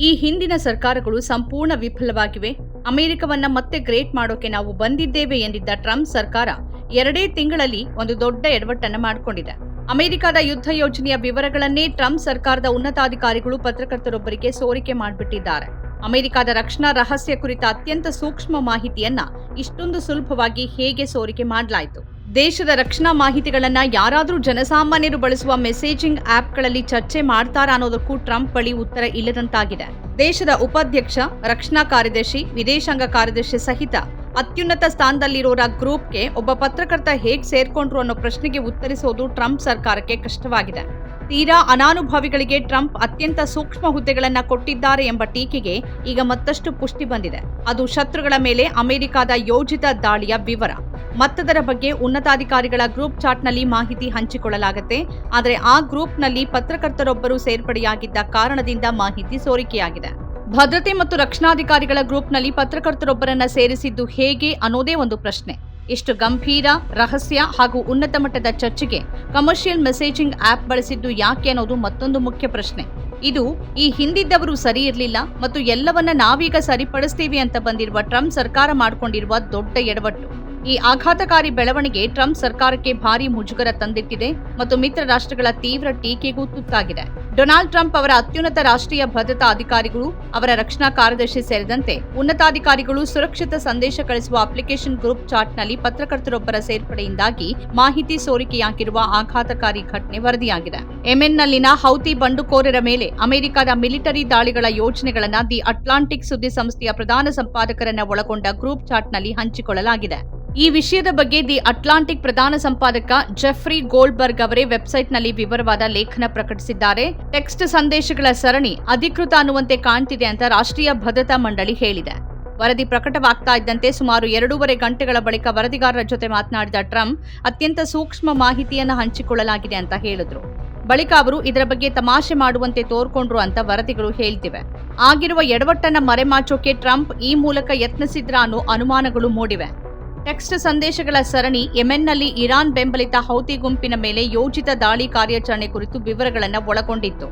ಈ ಹಿಂದಿನ ಸರ್ಕಾರಗಳು ಸಂಪೂರ್ಣ ವಿಫಲವಾಗಿವೆ. ಅಮೆರಿಕವನ್ನ ಮತ್ತೆ ಗ್ರೇಟ್ ಮಾಡೋಕೆ ನಾವು ಬಂದಿದ್ದೇವೆ ಎಂದಿದ್ದ ಟ್ರಂಪ್ ಸರ್ಕಾರ ಎರಡೇ ತಿಂಗಳಲ್ಲಿ ಒಂದು ದೊಡ್ಡ ಎಡವಟ್ಟನ್ನು ಮಾಡಿಕೊಂಡಿದೆ. ಅಮೆರಿಕದ ಯುದ್ಧ ಯೋಜನೆಯ ವಿವರಗಳನ್ನೇ ಟ್ರಂಪ್ ಸರ್ಕಾರದ ಉನ್ನತಾಧಿಕಾರಿಗಳು ಪತ್ರಕರ್ತರೊಬ್ಬರಿಗೆ ಸೋರಿಕೆ ಮಾಡಿಬಿಟ್ಟಿದ್ದಾರೆ. ಅಮೆರಿಕದ ರಕ್ಷಣಾ ರಹಸ್ಯ ಕುರಿತ ಅತ್ಯಂತ ಸೂಕ್ಷ್ಮ ಮಾಹಿತಿಯನ್ನ ಇಷ್ಟೊಂದು ಸುಲಭವಾಗಿ ಹೇಗೆ ಸೋರಿಕೆ ಮಾಡಲಾಯಿತು? ದೇಶದ ರಕ್ಷಣಾ ಮಾಹಿತಿಗಳನ್ನು ಯಾರಾದರೂ ಜನಸಾಮಾನ್ಯರು ಬಳಸುವ ಮೆಸೇಜಿಂಗ್ ಆಪ್ಗಳಲ್ಲಿ ಚರ್ಚೆ ಮಾಡ್ತಾರಾ ಅನ್ನೋದಕ್ಕೂ ಟ್ರಂಪ್ ಬಳಿ ಉತ್ತರ ಇಲ್ಲದಂತಾಗಿದೆ. ದೇಶದ ಉಪಾಧ್ಯಕ್ಷ, ರಕ್ಷಣಾ ಕಾರ್ಯದರ್ಶಿ, ವಿದೇಶಾಂಗ ಕಾರ್ಯದರ್ಶಿ ಸಹಿತ ಅತ್ಯುನ್ನತ ಸ್ಥಾನದಲ್ಲಿರೋರ ಗ್ರೂಪ್ಗೆ ಒಬ್ಬ ಪತ್ರಕರ್ತ ಹೇಗೆ ಸೇರ್ಕೊಂಡ್ರು ಅನ್ನೋ ಪ್ರಶ್ನೆಗೆ ಉತ್ತರಿಸೋದು ಟ್ರಂಪ್ ಸರ್ಕಾರಕ್ಕೆ ಕಷ್ಟವಾಗಿದೆ. ತೀರಾ ಅನಾನುಭವಿಗಳಿಗೆ ಟ್ರಂಪ್ ಅತ್ಯಂತ ಸೂಕ್ಷ್ಮ ಹುದ್ದೆಗಳನ್ನು ಕೊಟ್ಟಿದ್ದಾರೆ ಎಂಬ ಟೀಕೆಗೆ ಈಗ ಮತ್ತಷ್ಟು ಪುಷ್ಟಿ ಬಂದಿದೆ. ಅದು ಶತ್ರುಗಳ ಮೇಲೆ ಅಮೆರಿಕದ ಯೋಜಿತ ದಾಳಿಯ ವಿವರ. ಮತ್ತದರ ಬಗ್ಗೆ ಉನ್ನತಾಧಿಕಾರಿಗಳ ಗ್ರೂಪ್ ಚಾಟ್ನಲ್ಲಿ ಮಾಹಿತಿ ಹಂಚಿಕೊಳ್ಳಲಾಗುತ್ತೆ. ಆದರೆ ಆ ಗ್ರೂಪ್ನಲ್ಲಿ ಪತ್ರಕರ್ತರೊಬ್ಬರು ಸೇರ್ಪಡೆಯಾಗಿದ್ದ ಕಾರಣದಿಂದ ಮಾಹಿತಿ ಸೋರಿಕೆಯಾಗಿದೆ. ಭದ್ರತೆ ಮತ್ತು ರಕ್ಷಣಾಧಿಕಾರಿಗಳ ಗ್ರೂಪ್ನಲ್ಲಿ ಪತ್ರಕರ್ತರೊಬ್ಬರನ್ನ ಸೇರಿಸಿದ್ದು ಹೇಗೆ ಅನ್ನೋದೇ ಒಂದು ಪ್ರಶ್ನೆ. ಇಷ್ಟು ಗಂಭೀರ, ರಹಸ್ಯ ಹಾಗೂ ಉನ್ನತ ಮಟ್ಟದ ಚರ್ಚೆಗೆ ಕಮರ್ಷಿಯಲ್ ಮೆಸೇಜಿಂಗ್ ಆಪ್ ಬಳಸಿದ್ದು ಯಾಕೆ ಅನ್ನೋದು ಮತ್ತೊಂದು ಮುಖ್ಯ ಪ್ರಶ್ನೆ. ಇದು ಈ ಹಿಂದಿದ್ದವರು ಸರಿ ಇರಲಿಲ್ಲ ಮತ್ತು ಎಲ್ಲವನ್ನ ನಾವೀಗ ಸರಿಪಡಿಸ್ತೀವಿ ಅಂತ ಬಂದಿರುವ ಟ್ರಂಪ್ ಸರ್ಕಾರ ಮಾಡಿಕೊಂಡಿರುವ ದೊಡ್ಡ ಎಡವಟ್ಟು. ಈ ಆಘಾತಕಾರಿ ಬೆಳವಣಿಗೆ ಟ್ರಂಪ್ ಸರ್ಕಾರಕ್ಕೆ ಭಾರಿ ಮುಜುಗರ ತಂದಿಟ್ಟಿದೆ ಮತ್ತು ಮಿತ್ರ ರಾಷ್ಟ್ರಗಳ ತೀವ್ರ ಟೀಕೆಗೂ ತುತ್ತಾಗಿದೆ. ಡೊನಾಲ್ಡ್ ಟ್ರಂಪ್ ಅವರ ಅತ್ಯುನ್ನತ ರಾಷ್ಟ್ರೀಯ ಭದ್ರತಾ ಅಧಿಕಾರಿಗಳು, ಅವರ ರಕ್ಷಣಾ ಕಾರ್ಯದರ್ಶಿ ಸೇರಿದಂತೆ ಉನ್ನತಾಧಿಕಾರಿಗಳು ಸುರಕ್ಷಿತ ಸಂದೇಶ ಕಳಿಸುವ ಅಪ್ಲಿಕೇಶನ್ ಗ್ರೂಪ್ ಚಾಟ್ನಲ್ಲಿ ಪತ್ರಕರ್ತರೊಬ್ಬರ ಸೇರ್ಪಡೆಯಿಂದಾಗಿ ಮಾಹಿತಿ ಸೋರಿಕೆಯಾಗಿರುವ ಆಘಾತಕಾರಿ ಘಟನೆ ವರದಿಯಾಗಿದೆ. ಯೆಮೆನ್ನಲ್ಲಿನ ಹೌತಿ ಬಂಡುಕೋರರ ಮೇಲೆ ಅಮೆರಿಕದ ಮಿಲಿಟರಿ ದಾಳಿಗಳ ಯೋಜನೆಗಳನ್ನು ದಿ ಅಟ್ಲಾಂಟಿಕ್ ಸುದ್ದಿ ಸಂಸ್ಥೆಯ ಪ್ರಧಾನ ಸಂಪಾದಕರನ್ನ ಒಳಗೊಂಡ ಗ್ರೂಪ್ ಚಾಟ್ನಲ್ಲಿ ಹಂಚಿಕೊಳ್ಳಲಾಗಿದೆ. ಈ ವಿಷಯದ ಬಗ್ಗೆ ದಿ ಅಟ್ಲಾಂಟಿಕ್ ಪ್ರಧಾನ ಸಂಪಾದಕ ಜೆಫ್ರಿ ಗೋಲ್ಬರ್ಗ್ ಅವರೇ ವೆಬ್ಸೈಟ್ನಲ್ಲಿ ವಿವರವಾದ ಲೇಖನ ಪ್ರಕಟಿಸಿದ್ದಾರೆ. ಟೆಕ್ಸ್ಟ್ ಸಂದೇಶಗಳ ಸರಣಿ ಅಧಿಕೃತ ಅನ್ನುವಂತೆ ಕಾಣ್ತಿದೆ ಅಂತ ರಾಷ್ಟ್ರೀಯ ಭದ್ರತಾ ಮಂಡಳಿ ಹೇಳಿದೆ. ವರದಿ ಪ್ರಕಟವಾಗ್ತಾ ಇದ್ದಂತೆ ಸುಮಾರು ಎರಡೂವರೆ ಗಂಟೆಗಳ ಬಳಿಕ ವರದಿಗಾರರ ಜೊತೆ ಮಾತನಾಡಿದ ಟ್ರಂಪ್, ಅತ್ಯಂತ ಸೂಕ್ಷ್ಮ ಮಾಹಿತಿಯನ್ನು ಹಂಚಿಕೊಳ್ಳಲಾಗಿದೆ ಅಂತ ಹೇಳಿದ್ರು. ಬಳಿಕ ಅವರು ಇದರ ಬಗ್ಗೆ ತಮಾಷೆ ಮಾಡುವಂತೆ ತೋರ್ಕೊಂಡ್ರು ಅಂತ ವರದಿಗಳು ಹೇಳ್ತಿವೆ. ಆಗಿರುವ ಎಡವಟ್ಟನ್ನ ಮರೆಮಾಚೋಕೆ ಟ್ರಂಪ್ ಈ ಮೂಲಕ ಯತ್ನಿಸಿದ್ರ ಅನ್ನೋ ಅನುಮಾನಗಳು ಮೂಡಿವೆ. ಟೆಕ್ಸ್ಟ್ ಸಂದೇಶಗಳ ಸರಣಿ ಯೆಮೆನ್ನಲ್ಲಿ ಇರಾನ್ ಬೆಂಬಲಿತ ಹೌತಿ ಗುಂಪಿನ ಮೇಲೆ ಯೋಜಿತ ದಾಳಿ ಕಾರ್ಯಾಚರಣೆ ಕುರಿತು ವಿವರಗಳನ್ನು ಒಳಗೊಂಡಿತ್ತು.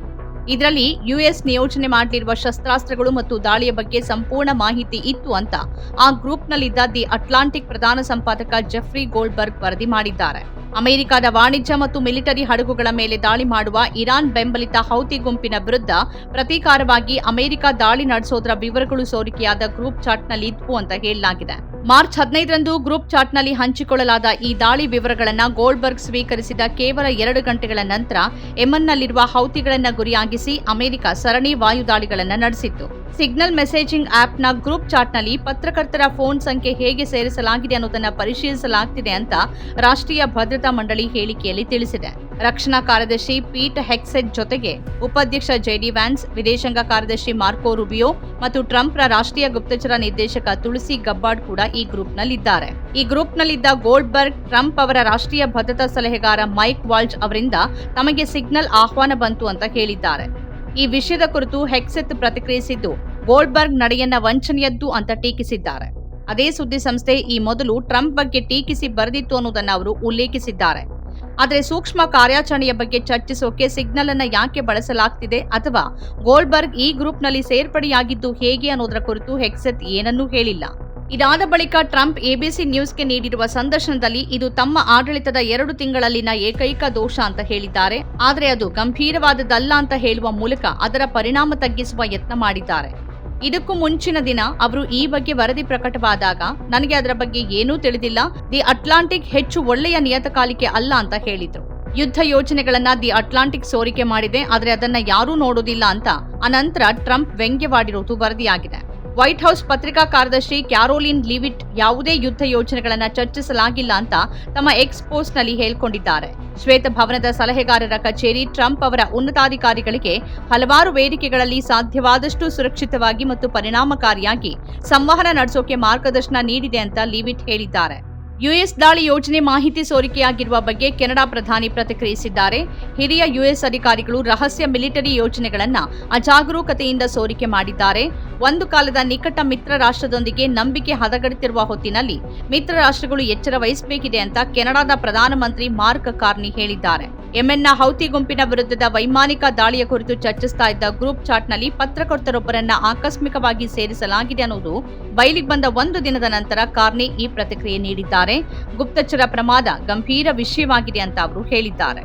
ಇದರಲ್ಲಿ ಯುಎಸ್ ನಿಯೋಜನೆ ಮಾಡಲಿರುವ ಶಸ್ತ್ರಾಸ್ತ್ರಗಳು ಮತ್ತು ದಾಳಿಯ ಬಗ್ಗೆ ಸಂಪೂರ್ಣ ಮಾಹಿತಿ ಇತ್ತು ಅಂತ ಆ ಗ್ರೂಪ್ನಲ್ಲಿದ್ದ ದಿ ಅಟ್ಲಾಂಟಿಕ್ ಪ್ರಧಾನ ಸಂಪಾದಕ ಜೆಫ್ರಿ ಗೋಲ್ಡ್ಬರ್ಗ್ ವರದಿ ಮಾಡಿದ್ದಾರೆ. ಅಮೆರಿಕದ ವಾಣಿಜ್ಯ ಮತ್ತು ಮಿಲಿಟರಿ ಹಡಗುಗಳ ಮೇಲೆ ದಾಳಿ ಮಾಡುವ ಇರಾನ್ ಬೆಂಬಲಿತ ಹೌತಿ ಗುಂಪಿನ ವಿರುದ್ಧ ಪ್ರತೀಕಾರವಾಗಿ ಅಮೆರಿಕ ದಾಳಿ ನಡೆಸೋದರ ವಿವರಗಳು ಸೋರಿಕೆಯಾದ ಗ್ರೂಪ್ ಚಾಟ್ನಲ್ಲಿ ಇದ್ವು ಅಂತ ಹೇಳಲಾಗಿದೆ. ಮಾರ್ಚ್ ಹದಿನೈದರಂದು ಗ್ರೂಪ್ ಚಾಟ್ನಲ್ಲಿ ಹಂಚಿಕೊಳ್ಳಲಾದ ಈ ದಾಳಿ ವಿವರಗಳನ್ನು ಗೋಲ್ಡ್ಬರ್ಗ್ ಸ್ವೀಕರಿಸಿದ ಕೇವಲ ಎರಡು ಗಂಟೆಗಳ ನಂತರ ಯೆಮನ್ನಲ್ಲಿರುವ ಹೌತಿಗಳನ್ನು ಗುರಿಯಾಗಿಸಿ ಅಮೆರಿಕ ಸರಣಿ ವಾಯುದಾಳಿಗಳನ್ನು ನಡೆಸಿತ್ತು. ಸಿಗ್ನಲ್ ಮೆಸೇಜಿಂಗ್ ಆಪ್ನ ಗ್ರೂಪ್ ಚಾಟ್ನಲ್ಲಿ ಪತ್ರಕರ್ತರ ಫೋನ್ ಸಂಖ್ಯೆ ಹೇಗೆ ಸೇರಿಸಲಾಗಿದೆ ಅನ್ನೋದನ್ನು ಪರಿಶೀಲಿಸಲಾಗ್ತಿದೆ ಅಂತ ರಾಷ್ಟ್ರೀಯ ಭದ್ರತಾ ಮಂಡಳಿ ಹೇಳಿಕೆಯಲ್ಲಿ ತಿಳಿಸಿದೆ. ರಕ್ಷಣಾ ಕಾರ್ಯದರ್ಶಿ ಪೀಟ್ ಹೆಕ್ಸೆಟ್ ಜೊತೆಗೆ ಉಪಾಧ್ಯಕ್ಷ ಜೆಡಿ ವ್ಯಾನ್ಸ್, ವಿದೇಶಾಂಗ ಕಾರ್ಯದರ್ಶಿ ಮಾರ್ಕೋ ರುಬಿಯೋ ಮತ್ತು ಟ್ರಂಪ್ರ ರಾಷ್ಟ್ರೀಯ ಗುಪ್ತಚರ ನಿರ್ದೇಶಕ ತುಳಸಿ ಗಬ್ಬಾರ್ಡ್ ಕೂಡ ಈ ಗ್ರೂಪ್ನಲ್ಲಿದ್ದಾರೆ. ಈ ಗ್ರೂಪ್ನಲ್ಲಿದ್ದ ಗೋಲ್ಡ್ಬರ್ಗ್, ಟ್ರಂಪ್ ಅವರ ರಾಷ್ಟ್ರೀಯ ಭದ್ರತಾ ಸಲಹೆಗಾರ ಮೈಕ್ ವಾಲ್ಜ್ ಅವರಿಂದ ತಮಗೆ ಸಿಗ್ನಲ್ ಆಹ್ವಾನ ಬಂತು ಅಂತ ಹೇಳಿದ್ದಾರೆ. ಈ ವಿಷಯದ ಕುರಿತು ಹೆಕ್ಸೆತ್ ಪ್ರತಿಕ್ರಿಯಿಸಿದ್ದು, ಗೋಲ್ಡ್ಬರ್ಗ್ ನಡೆಯನ್ನ ವಂಚನೆಯದ್ದು ಅಂತ ಟೀಕಿಸಿದ್ದಾರೆ. ಅದೇ ಸುದ್ದಿ ಸಂಸ್ಥೆ ಈ ಮೊದಲು ಟ್ರಂಪ್ ಬಗ್ಗೆ ಟೀಕಿಸಿ ಬರೆದಿತ್ತು ಅನ್ನೋದನ್ನ ಅವರು ಉಲ್ಲೇಖಿಸಿದ್ದಾರೆ. ಆದರೆ ಸೂಕ್ಷ್ಮ ಕಾರ್ಯಾಚರಣೆಯ ಬಗ್ಗೆ ಚರ್ಚಿಸೋಕೆ ಸಿಗ್ನಲ್ ಅನ್ನ ಯಾಕೆ ಬಳಸಲಾಗ್ತಿದೆ ಅಥವಾ ಗೋಲ್ಬರ್ಗ್ ಈ ಗ್ರೂಪ್ನಲ್ಲಿ ಸೇರ್ಪಡೆಯಾಗಿದ್ದು ಹೇಗೆ ಅನ್ನೋದರ ಕುರಿತು ಹೆಕ್ಸೆತ್ ಏನನ್ನೂ ಹೇಳಿಲ್ಲ. ಇದಾದ ಬಳಿಕ ಟ್ರಂಪ್ ಎಬಿಸಿ ನ್ಯೂಸ್ಗೆ ನೀಡಿರುವ ಸಂದರ್ಶನದಲ್ಲಿ ಇದು ತಮ್ಮ ಆಡಳಿತದ ಎರಡು ತಿಂಗಳಲ್ಲಿನ ಏಕೈಕ ದೋಷ ಅಂತ ಹೇಳಿದ್ದಾರೆ. ಆದರೆ ಅದು ಗಂಭೀರವಾದದ್ದಲ್ಲ ಅಂತ ಹೇಳುವ ಮೂಲಕ ಅದರ ಪರಿಣಾಮ ತಗ್ಗಿಸುವ ಯತ್ನ ಮಾಡಿದ್ದಾರೆ. ಇದಕ್ಕೂ ಮುಂಚಿನ ದಿನ ಅವರು ಈ ಬಗ್ಗೆ ವರದಿ ಪ್ರಕಟವಾದಾಗ ನನಗೆ ಅದರ ಬಗ್ಗೆ ಏನೂ ತಿಳಿದಿಲ್ಲ. ದಿ ಅಟ್ಲಾಂಟಿಕ್ ಹೆಚ್ಚು ಒಳ್ಳೆಯ ನಿಯತಕಾಲಿಕೆ ಅಲ್ಲ ಅಂತ ಹೇಳಿದ್ರು. ಯುದ್ಧ ಯೋಜನೆಗಳನ್ನ ದಿ ಅಟ್ಲಾಂಟಿಕ್ ಸೋರಿಕೆ ಮಾಡಿದೆ, ಆದರೆ ಅದನ್ನ ಯಾರೂ ನೋಡೋದಿಲ್ಲ ಅಂತ ಅನಂತರ ಟ್ರಂಪ್ ವ್ಯಂಗ್ಯವಾಡಿರುವುದು ವರದಿಯಾಗಿದೆ. ವೈಟ್ ಹೌಸ್ ಪತ್ರಿಕಾ ಕಾರ್ಯದರ್ಶಿ ಕ್ಯಾರೋಲಿನ್ ಲಿವಿಟ್ ಯಾವುದೇ ಯುದ್ಧ ಯೋಜನೆಗಳನ್ನು ಚರ್ಚಿಸಲಾಗಿಲ್ಲ ಅಂತ ತಮ್ಮ ಎಕ್ಸ್ ಪೋಸ್ಟ್ನಲ್ಲಿ ಹೇಳಿಕೊಂಡಿದ್ದಾರೆ. ಶ್ವೇತಭವನದ ಸಲಹೆಗಾರರ ಕಚೇರಿ ಟ್ರಂಪ್ ಅವರ ಉನ್ನತಾಧಿಕಾರಿಗಳಿಗೆ ಹಲವಾರು ವೇದಿಕೆಗಳಲ್ಲಿ ಸಾಧ್ಯವಾದಷ್ಟು ಸುರಕ್ಷಿತವಾಗಿ ಮತ್ತು ಪರಿಣಾಮಕಾರಿಯಾಗಿ ಸಂವಹನ ನಡೆಸೋಕೆ ಮಾರ್ಗದರ್ಶನ ನೀಡಿದೆ ಅಂತ ಲಿವಿಟ್ ಹೇಳಿದ್ದಾರೆ. ಯುಎಸ್ ದಾಳಿ ಯೋಜನೆ ಮಾಹಿತಿ ಸೋರಿಕೆಯಾಗಿರುವ ಬಗ್ಗೆ ಕೆನಡಾ ಪ್ರಧಾನಿ ಪ್ರತಿಕ್ರಿಯಿಸಿದ್ದಾರೆ. ಹಿರಿಯ ಯುಎಸ್ ಅಧಿಕಾರಿಗಳು ರಹಸ್ಯ ಮಿಲಿಟರಿ ಯೋಜನೆಗಳನ್ನು ಅಜಾಗರೂಕತೆಯಿಂದ ಸೋರಿಕೆ ಮಾಡಿದ್ದಾರೆ. ಒಂದು ಕಾಲದ ನಿಕಟ ಮಿತ್ರ ರಾಷ್ಟ್ರದೊಂದಿಗೆ ನಂಬಿಕೆ ಹದಗಡುತ್ತಿರುವ ಹೊತ್ತಿನಲ್ಲಿ ಮಿತ್ರ ರಾಷ್ಟ್ರಗಳು ಎಚ್ಚರ ವಹಿಸಬೇಕಿದೆ ಅಂತ ಕೆನಡಾದ ಪ್ರಧಾನಮಂತ್ರಿ ಮಾರ್ಕ್ ಕಾರ್ನಿ ಹೇಳಿದ್ದಾರೆ. ಯೆಮೆನ್ನ ಹೌತಿ ಗುಂಪಿನ ವಿರುದ್ಧದ ವೈಮಾನಿಕ ದಾಳಿಯ ಕುರಿತು ಚರ್ಚಿಸ್ತಾ ಇದ್ದ ಗ್ರೂಪ್ ಚಾಟ್ನಲ್ಲಿ ಪತ್ರಕರ್ತರೊಬ್ಬರನ್ನ ಆಕಸ್ಮಿಕವಾಗಿ ಸೇರಿಸಲಾಗಿದೆ ಅನ್ನೋದು ಬಯಲಿಗೆ ಬಂದ ಒಂದು ದಿನದ ನಂತರ ಕಾರ್ನಿ ಈ ಪ್ರತಿಕ್ರಿಯೆ ನೀಡಿದ್ದಾರೆ. ಗುಪ್ತಚರ ಪ್ರಮಾದ ಗಂಭೀರ ವಿಷಯವಾಗಿದೆ ಅಂತ ಅವರು ಹೇಳಿದ್ದಾರೆ.